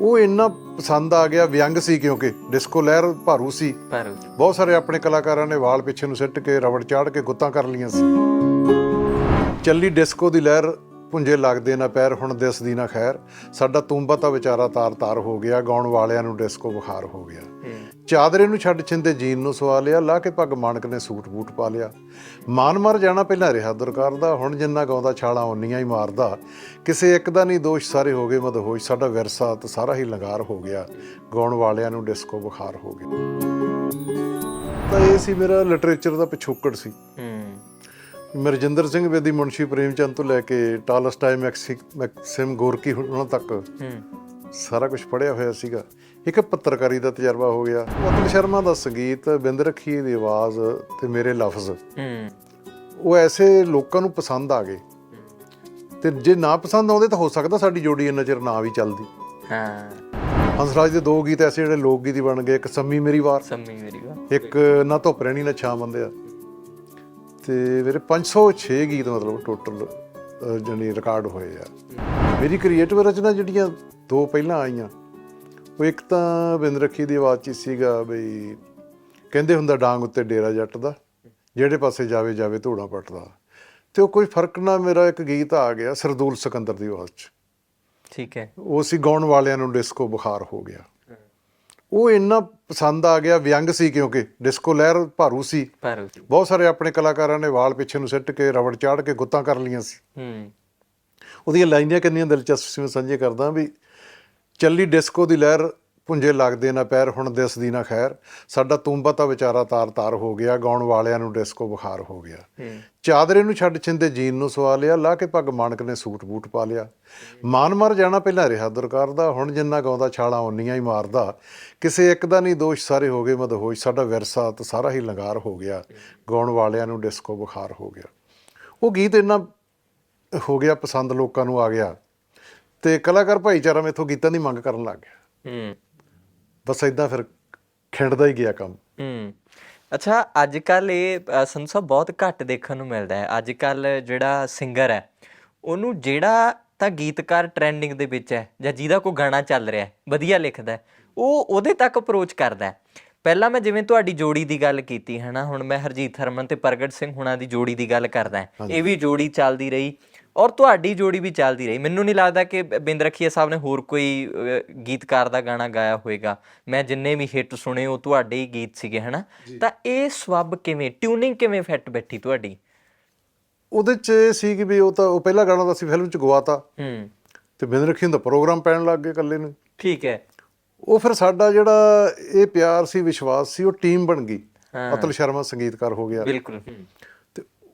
ਉਹ ਇੰਨਾ ਪਸੰਦ ਆ ਗਿਆ ਵਿਅੰਗ ਸੀ ਕਿਉਂਕਿ ਡਿਸਕੋ ਲਹਿਰ ਭਾਰੂ ਸੀ। ਬਹੁਤ ਸਾਰੇ ਆਪਣੇ ਕਲਾਕਾਰਾਂ ਨੇ ਵਾਲ ਪਿੱਛੇ ਨੂੰ ਸਿੱਟ ਕੇ ਰਬੜ ਚਾੜ ਕੇ ਗੁੱਤਾਂ ਕਰ ਲੀਆਂ ਸੀ। ਚੱਲੀ ਡਿਸਕੋ ਦੀ ਲਹਿਰ ਪੁੰਜੇ ਲੱਗਦੇ ਨਾ ਪੈਰ ਹੁਣ ਦਿਸਦੀ ਨਾ ਖੈਰ। ਸਾਡਾ ਤੂੰਬਾ ਤਾਂ ਵਿਚਾਰਾ ਤਾਰ ਤਾਰ ਹੋ ਗਿਆ ਗਾਉਣ ਵਾਲਿਆਂ ਨੂੰ ਡਿਸਕੋ ਬੁਖਾਰ ਹੋ ਗਿਆ। ਚਾਦਰੇ ਨੂੰ ਛੱਡ ਛਿੰਦੇ ਜੀਨ ਨੂੰ ਸਵਾ ਲਿਆ ਲਾ ਕੇ ਪੱਗ ਮਾਨਕ ਨੇ ਸੂਟ ਬੂਟ ਪਾ ਲਿਆ। ਮਾਨ ਮਰ ਜਾਣਾ ਪਹਿਲਾਂ ਰਿਹਾ ਦੁਰਕਾਰ ਦਾ ਹੁਣ ਜਿੰਨਾ ਗਾਉਂਦਾ ਛਾਲਾਂ ਉਨੀਆਂ ਹੀ ਮਾਰਦਾ। ਕਿਸੇ ਇੱਕ ਦਾ ਨਹੀਂ ਦੋਸ਼ ਸਾਰੇ ਹੋ ਗਏ ਮਦਹੋਸ਼ ਸਾਡਾ ਵਿਰਸਾ ਤਾਂ ਸਾਰਾ ਹੀ ਲੰਗਾਰ ਹੋ ਗਿਆ। ਗਾਉਣ ਵਾਲਿਆਂ ਨੂੰ ਡਿਸਕੋ ਬੁਖਾਰ ਹੋ ਗਿਆ। ਤਾਂ ਇਹ ਸੀ ਮੇਰਾ ਲਿਟਰੇਚਰ ਦਾ ਪਿਛੋਕੜ ਸੀ। ਮਰਜਿੰਦਰ ਸਿੰਘ ਬੇਦੀ ਮੁਨਸ਼ੀ ਪ੍ਰੇਮ ਚੰਦ ਤੋਂ ਲੈ ਕੇ ਟਾਲਸਟਾਈ ਮੈਕਸੀ ਮੈਕਸਿਮ ਗੋਰਕੀ ਉਹਨਾਂ ਤੱਕ ਸਾਰਾ ਕੁਝ ਪੜਿਆ ਹੋਇਆ ਸੀਗਾ। ਇੱਕ ਪੱਤਰਕਾਰੀ ਦਾ ਤਜਰਬਾ ਹੋ ਗਿਆ। ਅਤੁਲ ਸ਼ਰਮਾ ਦਾ ਸੰਗੀਤ ਬਿੰਦ ਰੱਖੀ ਦੀ ਆਵਾਜ਼ ਤੇ ਮੇਰੇ ਲਫ਼ਜ਼। ਹੂੰ। ਉਹ ਐਸੇ ਲੋਕਾਂ ਨੂੰ ਪਸੰਦ ਆ ਗਏ। ਤੇ ਜੇ ਨਾ ਪਸੰਦ ਆਉਂਦੇ ਤਾਂ ਹੋ ਸਕਦਾ ਸਾਡੀ ਜੋੜੀ ਇੰਨਾ ਚਿਰ ਨਾ ਵੀ ਚੱਲਦੀ। ਹਾਂ। ਹੰਸਰਾਜ ਦੇ ਦੋ ਗੀਤ ਐਸੇ ਜਿਹੜੇ ਲੋਕ ਗੀਤ ਹੀ ਬਣ ਗਏ। ਇੱਕ ਸੰਮੀ ਮੇਰੀ ਵਾਰ। ਸੰਮੀ ਮੇਰੀ ਵਾ ਇੱਕ ਨਾ ਧੁੱਪ ਰਹਿਣੀ ਨਾ ਛਾਂ ਬੰਦਿਆ। ਤੇ ਮੇਰੇ 506 ਗੀਤ ਮਤਲਬ ਟੋਟਲ ਜਣੀ ਰਿਕਾਰਡ ਹੋਏ ਆ। ਮੇਰੀ ਕ੍ਰੀਏਟਿਵ ਰਚਨਾ ਜਿਹੜੀਆਂ ਦੋ ਪਹਿਲਾਂ ਆਈਆਂ ਉਹ ਇੱਕ ਤਾਂ ਬਿੰਦ ਰੱਖੀ ਦੀ ਆਵਾਜ਼ 'ਚ ਸੀਗਾ ਬਈ ਕਹਿੰਦੇ ਹੁੰਦਾ ਡਾਂਗ ਉੱਤੇ ਡੇਰਾ ਜੱਟ ਦਾ ਜਿਹੜੇ ਪਾਸੇ ਜਾਵੇ ਜਾਵੇ ਧੂੜਾ ਪੱਟਦਾ। ਤੇ ਉਹ ਕੋਈ ਫ਼ਰਕ ਨਾ ਮੇਰਾ ਇੱਕ ਗੀਤ ਆ ਗਿਆ ਸਰਦੂਲ ਸਿਕੰਦਰ ਦੀ ਆਵਾਜ਼ 'ਚ। ਠੀਕ ਹੈ। ਉਹ ਸੀ ਗਾਉਣ ਵਾਲਿਆਂ ਨੂੰ ਡਿਸਕੋ ਬੁਖਾਰ ਹੋ ਗਿਆ। ਉਹ ਇੰਨਾ ਪਸੰਦ ਆ ਗਿਆ ਵਿਅੰਗ ਸੀ ਕਿਉਂਕਿ ਡਿਸਕੋ ਲਹਿਰ ਭਾਰੂ ਸੀ। ਪਰ ਬਹੁਤ ਸਾਰੇ ਆਪਣੇ ਕਲਾਕਾਰਾਂ ਨੇ ਵਾਲ ਪਿੱਛੇ ਨੂੰ ਸਿੱਟ ਕੇ ਰਬੜ ਚਾੜ ਕੇ ਗੁੱਤਾਂ ਕਰ ਲੀਆਂ ਸੀ। ਹੂੰ। ਉਹਦੀਆਂ ਲਾਈਨਾਂ ਕਿੰਨੀਆਂ ਦਿਲਚਸਪ ਸੀ ਮੈਂ ਸਾਂਝੇ ਕਰਦਾ ਵੀ ਚੱਲੀ ਡਿਸਕੋ ਦੀ ਲਹਿਰ ਪੁੰਜੇ ਲੱਗਦੇ ਨਾ ਪੈਰ ਹੁਣ ਦਿਸਦੀ ਨਾ ਖੈਰ। ਸਾਡਾ ਤੂੰਬਾ ਤਾਂ ਵਿਚਾਰਾ ਤਾਰ ਤਾਰ ਹੋ ਗਿਆ ਗਾਉਣ ਵਾਲਿਆਂ ਨੂੰ ਡਿਸਕੋ ਬੁਖਾਰ ਹੋ ਗਿਆ। ਚਾਦਰੇ ਨੂੰ ਛੱਡ ਛਿੰਦੇ ਜੀਨ ਨੂੰ ਸਵਾ ਲਿਆ ਲਾ ਕੇ ਪੱਗ ਮਾਨਕ ਨੇ ਸੂਟ ਬੂਟ ਪਾ ਲਿਆ। ਮਾਨ ਮਰ ਜਾਣਾ ਪਹਿਲਾਂ ਰਿਹਾ ਦੁਰਕਾਰ ਦਾ ਹੁਣ ਜਿੰਨਾ ਗਾਉਂਦਾ ਛਾਲਾਂ ਉਨੀਆਂ ਹੀ ਮਾਰਦਾ। ਕਿਸੇ ਇੱਕ ਦਾ ਨਹੀਂ ਦੋਸ਼ ਸਾਰੇ ਹੋ ਗਏ ਮਦਹੋਸ਼। ਸਾਡਾ ਵਿਰਸਾ ਤਾਂ ਸਾਰਾ ਹੀ ਲੰਗਾਰ ਹੋ ਗਿਆ। ਗਾਉਣ ਵਾਲਿਆਂ ਨੂੰ ਡਿਸਕੋ ਬੁਖਾਰ ਹੋ ਗਿਆ। ਉਹ ਗੀਤ ਇੰਨਾ ਹੋ ਗਿਆ ਪਸੰਦ ਲੋਕਾਂ ਨੂੰ ਆ ਗਿਆ। ਤੇ ਕਲਾਕਾਰ ਭਾਈਚਾਰਾ ਮੇਥੋਂ ਗੀਤਾਂ ਦੀ ਮੰਗ ਕਰਨ ਲੱਗ ਗਿਆ। ਹੂੰ। ਬਸ ਇਦਾਂ ਫਿਰ ਖਿੰਡਦਾ ਹੀ ਗਿਆ ਕੰਮ। ਹੂੰ। ਅੱਛਾ ਅੱਜ ਕੱਲ ਇਹ ਸਾਹਿਬ ਬਹੁਤ ਘੱਟ ਦੇਖਣ ਨੂੰ ਮਿਲਦਾ ਹੈ। ਅੱਜ ਕੱਲ ਜਿਹੜਾ ਸਿੰਗਰ ਹੈ ਉਹਨੂੰ ਜਿਹੜਾ ਤਾਂ ਗੀਤਕਾਰ ਟ੍ਰੈਂਡਿੰਗ ਦੇ ਵਿੱਚ ਹੈ ਜਾਂ ਜਿਹਦਾ ਕੋਈ ਗਾਣਾ ਚੱਲ ਰਿਹਾ ਹੈ ਵਧੀਆ ਲਿਖਦਾ ਹੈ ਉਹ ਉਹਦੇ ਤੱਕ ਅਪਰੋਚ ਕਰਦਾ ਹੈ। ਪਹਿਲਾਂ ਮੈਂ ਜਿਵੇਂ ਤੁਹਾਡੀ ਜੋੜੀ ਦੀ ਗੱਲ ਕੀਤੀ ਹੈ ਨਾ ਹੁਣ ਮੈਂ ਹਰਜੀਤ ਹਰਮਨ ਤੇ ਪ੍ਰਗਟ ਸਿੰਘ ਹੁਣਾਂ ਦੀ ਜੋੜੀ ਦੀ ਗੱਲ ਕਰਦਾ ਇਹ ਵੀ ਜੋੜੀ ਚੱਲਦੀ ਰਹੀ। ਔਰ ਤੁਹਾਡੀ ਜੋੜੀ ਵੀ ਚੱਲਦੀ ਰਹੀ। ਮੈਨੂੰ ਨਹੀਂ ਲੱਗਦਾ ਕਿ ਬਿੰਦ ਰਖੀਆ ਸਾਹਿਬ ਨੇ ਹੋਰ ਕੋਈ ਅਹ, ਗੀਤਕਾਰ ਦਾ ਗਾਣਾ ਗਾਇਆ ਹੋਵੇਗਾ। ਮੈਂ ਜਿੰਨੇ ਵੀ ਹਿੱਟ ਸੁਣੇ ਉਹ ਤੁਹਾਡੇ ਹੀ ਗੀਤ ਸੀਗੇ ਹਨਾ? ਤਾਂ ਇਹ ਸਵੱਬ ਕਿਵੇਂ ਟਿਊਨਿੰਗ ਕਿਵੇਂ ਫਿੱਟ ਬੈਠੀ ਤੁਹਾਡੀ? ਉਹਦੇ ਚ ਇਹ ਸੀ ਕਿ ਵੀ ਉਹ ਤਾਂ ਉਹ ਪਹਿਲਾ ਗਾਣਾ ਤਾਂ ਅਸੀਂ ਫਿਲਮ ਚ ਗਵਾਤਾ। ਹੂੰ। ਤੇ ਬਿੰਦ ਰੱਖੀ ਦਾ ਪ੍ਰੋਗਰਾਮ ਪੈਣ ਲੱਗ ਗਏ ਇਕੱਲੇ ਨੂੰ। ਠੀਕ ਹੈ। ਉਹ ਫਿਰ ਸਾਡਾ ਜਿਹੜਾ ਇਹ ਪਿਆਰ ਸੀ ਵਿਸ਼ਵਾਸ ਸੀ ਉਹ ਟੀਮ ਬਣ ਗਈ। ਅਤੁਲ ਸ਼ਰਮਾ ਸੰਗੀਤਕਾਰ ਹੋ ਗਿਆ। ਬਿਲਕੁਲ ਹੂੰ,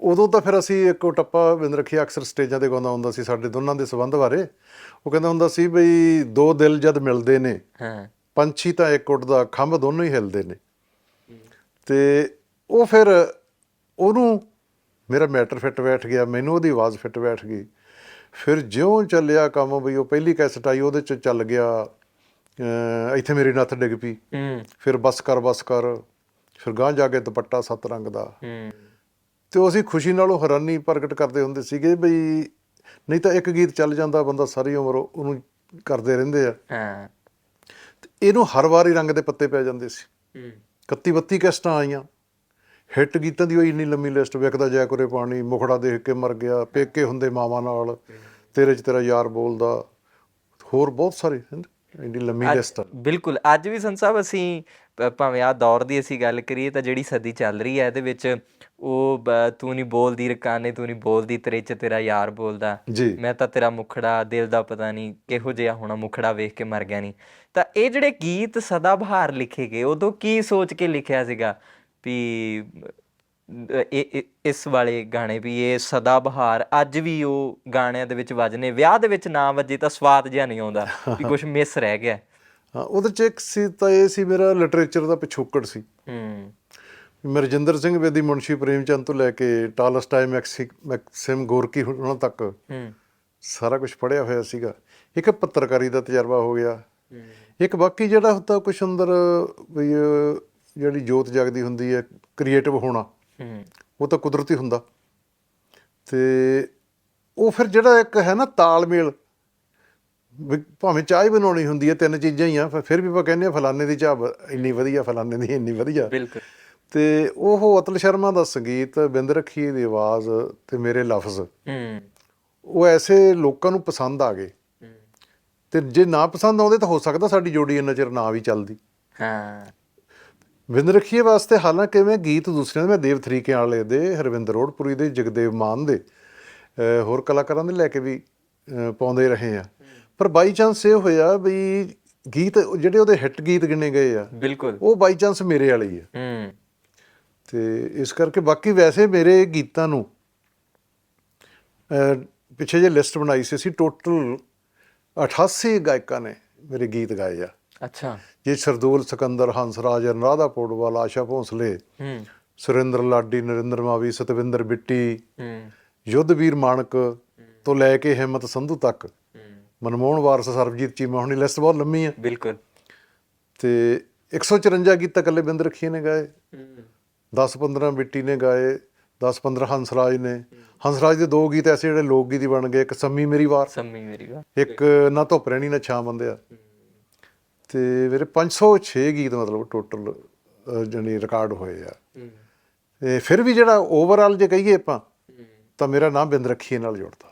ਉਦੋਂ ਤਾਂ ਫਿਰ ਅਸੀਂ ਇੱਕੋ ਟੱਪਾ ਬਿੰਦ ਰੱਖੀ ਅਕਸਰ ਸਟੇਜਾਂ ਤੇ ਗਾਉਂਦਾ ਹੁੰਦਾ ਸੀ ਸਾਡੇ ਦੋਨਾਂ ਦੇ ਸਬੰਧ ਬਾਰੇ। ਉਹ ਕਹਿੰਦਾ ਹੁੰਦਾ ਸੀ ਬਈ ਦੋ ਦਿਲ ਜਦ ਮਿਲਦੇ ਨੇ ਹਾਂ। ਪੰਛੀ ਤਾਂ ਇੱਕ ਉੱਡਦਾ ਖੰਭ ਦੋਨੋਂ ਹੀ ਹਿਲਦੇ ਨੇ। ਤੇ ਉਹ ਫਿਰ ਉਹਨੂੰ ਮੇਰਾ ਮੈਟਰ ਫਿੱਟ ਬੈਠ ਗਿਆ ਮੈਨੂੰ ਉਹਦੀ ਆਵਾਜ਼ ਫਿੱਟ ਬੈਠ ਗਈ। ਫਿਰ ਜਿਉਂ ਚੱਲਿਆ ਕੰਮ ਬਈ ਉਹ ਪਹਿਲੀ ਕੈਸਟ ਆਈ ਉਹਦੇ ਚ ਚੱਲ ਗਿਆ ਇੱਥੇ ਮੇਰੀ ਨੱਥ ਡਿੱਗ ਪਈ। ਹੂੰ। ਫਿਰ ਬਸ ਕਰ ਬਸ ਕਰ ਫਿਰ ਗਾਂ ਜਾ ਕੇ ਦੁਪੱਟਾ ਸੱਤ ਰੰਗ ਦਾ। ਹੂੰ। ਤੇ ਉਹ ਅਸੀਂ ਖੁਸ਼ੀ ਨਾਲ ਉਹ ਹੈਰਾਨੀ ਪ੍ਰਗਟ ਕਰਦੇ ਹੁੰਦੇ ਸੀਗੇ ਬਈ ਨਹੀਂ ਤਾਂ ਇੱਕ ਗੀਤ ਚੱਲ ਜਾਂਦਾ ਬੰਦਾ ਸਾਰੀ ਉਮਰ ਉਹ- ਉਹਨੂੰ ਕਰਦੇ ਰਹਿੰਦੇ ਆ। ਹਾਂ। ਇਹਨੂੰ ਹਰ ਵਾਰੀ ਰੰਗ ਦੇ ਪੱਤੇ ਪੈ ਜਾਂਦੇ ਸੀ। ਹੂੰ। 31 32 ਕੈਸਟਾਂ ਆਈਆਂ। ਹਿੱਟ ਗੀਤਾਂ ਦੀ ਉਹ ਇੰਨੀ ਲੰਮੀ ਲਿਸਟ ਵਿਕਦਾ ਜੈ ਕੋਰੇ ਪਾਣੀ ਮੁਖੜਾ ਦੇਖ ਕੇ ਮਰ ਗਿਆ ਪੇਕੇ ਹੁੰਦੇ ਮਾਵਾਂ ਨਾਲ ਤੇਰੇ ਚ ਤੇਰਾ ਯਾਰ ਬੋਲਦਾ ਹੋਰ ਬਹੁਤ ਸਾਰੇ ਇੰਨੀ ਲੰਮੀ ਲਿਸਟ ਬਿਲਕੁਲ ਅੱਜ ਵੀ ਸੰਤ ਸਾਹਿਬ ਅਸੀਂ ਭ- ਭਾਵੇਂ ਆ ਦੌਰ ਦੀ ਅਸੀਂ ਗੱਲ ਕਰੀਏ ਤਾਂ ਜਿਹੜੀ ਸਦੀ ਚੱਲ ਰਹੀ ਹੈ ਇਹਦੇ ਵਿੱਚ ਉਹ ਬ- ਤੂੰ ਨਹੀਂ ਬੋਲਦੀ ਰਕਾਨੇ ਤੂੰ ਨਹੀਂ ਬੋਲਦੀ ਤੇਰੇ ਚ ਤੇਰਾ ਯਾਰ ਬੋਲਦਾ। ਜੀ। ਮੈਂ ਤਾਂ ਤੇਰਾ ਮੁਖੜਾ ਦਿਲ ਦਾ ਪਤਾ ਨਹੀਂ ਕਿਹੋ ਜਿਹਾ ਹੋਣਾ ਮੁਖੜਾ ਵੇਖ ਕੇ ਮਰ ਗਿਆ ਨਹੀਂ ਤਾਂ ਇਹ ਜਿਹੜੇ ਗੀਤ ਸਦਾ ਬਹਾਰ ਲਿਖੇ ਗਏ ਉਦੋਂ ਕੀ ਸੋਚ ਕੇ ਲਿਖਿਆ ਸੀਗਾ ਵੀ ਇਸ ਵਾਲੇ ਗਾਣੇ ਵੀ ਇਹ ਸਦਾ ਬਹਾਰ ਅੱਜ ਵੀ ਉਹ ਗਾਣਿਆਂ ਦੇ ਵਿੱਚ ਵੱਜਨੇ ਵਿਆਹ ਦੇ ਵਿੱਚ ਨਾ ਵੱਜੇ ਤਾਂ ਸਵਾਦ ਜਿਹਾ ਨਹੀਂ ਆਉਂਦਾ ਵੀ ਕੁਝ ਮਿਸ ਰਹਿ ਗਿਆ। ਹਾਂ ਉਹਦੇ ਚ ਇੱਕ ਸੀ ਤਾਂ ਇਹ ਸੀ ਮੇਰਾ ਲਿਟਰੇਚਰ ਦਾ ਪਿਛੋਕੜ ਸੀ। ਹੂੰ। ਮਰਜਿੰਦਰ ਸਿੰਘ ਬੇਦੀ ਮੁਨਸ਼ੀ ਪ੍ਰੇਮ ਚੰਦ ਤੋਂ ਲੈ ਕੇ ਟਾਲਸਟਾਈ ਮੈਕਸੀ ਮੈਕਸਿਮ ਗੋਰਕੀ ਉਹਨਾਂ ਤੱਕ ਹੂੰ। ਸਾਰਾ ਕੁਝ ਪੜਿਆ ਹੋਇਆ ਸੀਗਾ। ਇੱਕ ਪੱਤਰਕਾਰੀ ਦਾ ਤਜਰਬਾ ਹੋ ਗਿਆ। ਇੱਕ ਬਾਕੀ ਜਿਹੜਾ ਹੁੰਦਾ ਕੁਛ ਅੰਦਰ ਵੀ ਜਿਹੜੀ ਜੋਤ ਜਗਦੀ ਹੁੰਦੀ ਹੈ ਕ੍ਰੀਏਟਿਵ ਹੋਣਾ। ਹੂੰ। ਉਹ ਤਾਂ ਕੁਦਰਤੀ ਹੁੰਦਾ। ਤੇ ਉਹ ਫਿਰ ਜਿਹੜਾ ਇੱਕ ਹੈ ਨਾ ਤਾਲਮੇਲ ਭਾਵੇਂ ਚਾਹ ਹੀ ਬਣਾਉਣੀ ਹੁੰਦੀ ਹੈ ਤਿੰਨ ਚੀਜ਼ਾਂ ਹੀ ਆ ਫਿਰ- ਵੀ ਆਪਾਂ ਕਹਿੰਦੇ ਆ ਫਲਾਣੇ ਦੀ ਚਾਹ ਇੰਨੀ ਵਧੀਆ ਫਲਾਣੇ ਦੀ ਇੰਨੀ ਵਧੀਆ। ਬਿਲਕੁਲ। ਤੇ ਉਹ ਅਤਲ ਸ਼ਰਮਾ ਦਾ ਸੰਗੀਤ ਬਿੰਦ ਰੱਖੀ ਦੀ ਆਵਾਜ਼ ਤੇ ਮੇਰੇ ਲਫ਼ਜ਼। ਹੂੰ। ਉਹ ਐਸੇ ਲੋਕਾਂ ਨੂੰ ਪਸੰਦ ਆ ਗਏ। ਤੇ ਜੇ ਨਾ ਪਸੰਦ ਆਉਂਦੇ ਤਾਂ ਹੋ ਸਕਦਾ ਸਾਡੀ ਜੋੜੀ ਇੰਨਾ ਚਿਰ ਨਾ ਵੀ ਚੱਲਦੀ। ਹਾਂ। ਬਿੰਦ ਰੱਖੀਏ ਵਾਸਤੇ ਹਾਲਾਂਕਿ ਮੈਂ ਗੀਤ ਦੂਸਰਿਆਂ ਦੇ ਮੈਂ ਦੇਵ ਤਰੀਕੇ ਵਾਲੇ ਦੇ ਹਰਵਿੰਦਰ ਰੋਡਪੁਰੀ ਦੇ ਜਗਦੇਵ ਮਾਨ ਦੇ। ਹੋਰ ਕਲਾਕਾਰਾਂ ਦੇ ਲੈ ਕੇ ਵੀ ਪਾਉਂਦੇ ਰਹੇ ਆ। ਪਰ ਬਾਈ ਚਾਂਸ ਇਹ ਹੋਇਆ ਵੀ ਗੀਤ ਜਿਹੜੇ ਉਹਦੇ ਹਿੱਟ ਗੀਤ ਗਿਣੇ ਗਏ ਆ ਬਿਲਕੁਲ। ਉਹ ਬਾਈ ਚਾਂਸ ਮੇਰੇ ਵਾਲੇ ਹੀ ਆ। ਹੂੰ। ਤੇ ਇਸ ਕਰਕੇ ਬਾਕੀ ਵੈਸੇ ਮੇਰੇ ਗੀਤਾਂ ਨੂੰ ਪਿੱਛੇ ਜੇ ਲਿਸਟ ਬਣਾਈ ਸੀ ਅਸੀਂ ਟੋਟਲ 88 ਗਾਇਕਾਂ ਨੇ ਮੇਰੇ ਗੀਤ ਗਾਏ ਆ। ਅੱਛਾ। ਜੇ ਸਰਦੂਲ ਸਿਕੰਦਰ ਹੰਸਰਾਜ ਅਨਰਾਧਾ ਪੋਡਵਾਲ ਆਸ਼ਾ ਭੋਸਲੇ ਹੂੰ। ਸੁਰਿੰਦਰ ਲਾਡੀ ਨਰਿੰਦਰ ਮਾਵੀ ਸਤਵਿੰਦਰ ਬਿੱਟੀ ਹੂੰ। ਯੁੱਧਵੀਰ ਮਾਨਕ ਤੋਂ ਲੈ ਕੇ ਹਿੰਮਤ ਸੰਧੂ ਤੱਕ। ਹੂੰ। ਮਨਮੋਹਨ ਵਾਰਸ ਸਰਬਜੀਤ ਚੀਮਾ ਹੁਣੀ ਲਿਸਟ ਬਹੁਤ ਲੰਮੀ ਹੈ। ਬਿਲਕੁਲ। ਤੇ 154 ਗੀਤ ਇਕੱਲੇ ਬਿੰਦ ਰੱਖੀ ਨੇ ਗਾਏ। ਹੂੰ। 10-15 ਬਿੱਟੀ ਨੇ ਗਾਏ 10-15 ਹੰਸਰਾਜ ਨੇ। ਹੰਸਰਾਜ ਦੇ ਦੋ ਗੀਤ ਐਸੇ ਜਿਹੜੇ ਲੋਕ ਗੀਤ ਹੀ ਬਣ ਗਏ ਇੱਕ ਸੰਮੀ ਮੇਰੀ ਵਾਰ। ਸੰਮੀ ਮੇਰੀ ਵਾ ਇੱਕ ਨਾ ਧੁੱਪ ਰਹਿਣੀ ਨਾ ਛਾਂ ਬੰਦਿਆ। ਤੇ ਮੇਰੇ 506 ਗੀਤ ਮਤਲਬ ਟੋਟਲ ਜਣੀ ਰਿਕਾਰਡ ਹੋਏ ਆ। ਤੇ ਫਿਰ ਵੀ ਜਿਹੜਾ ਓਵਰਆਲ ਜੇ ਕਹੀਏ ਆਪਾਂ ਤਾਂ ਮੇਰਾ ਨਾਮ ਬਿੰਦ ਰੱਖੀਏ ਨਾਲ ਜੁੜਦਾ।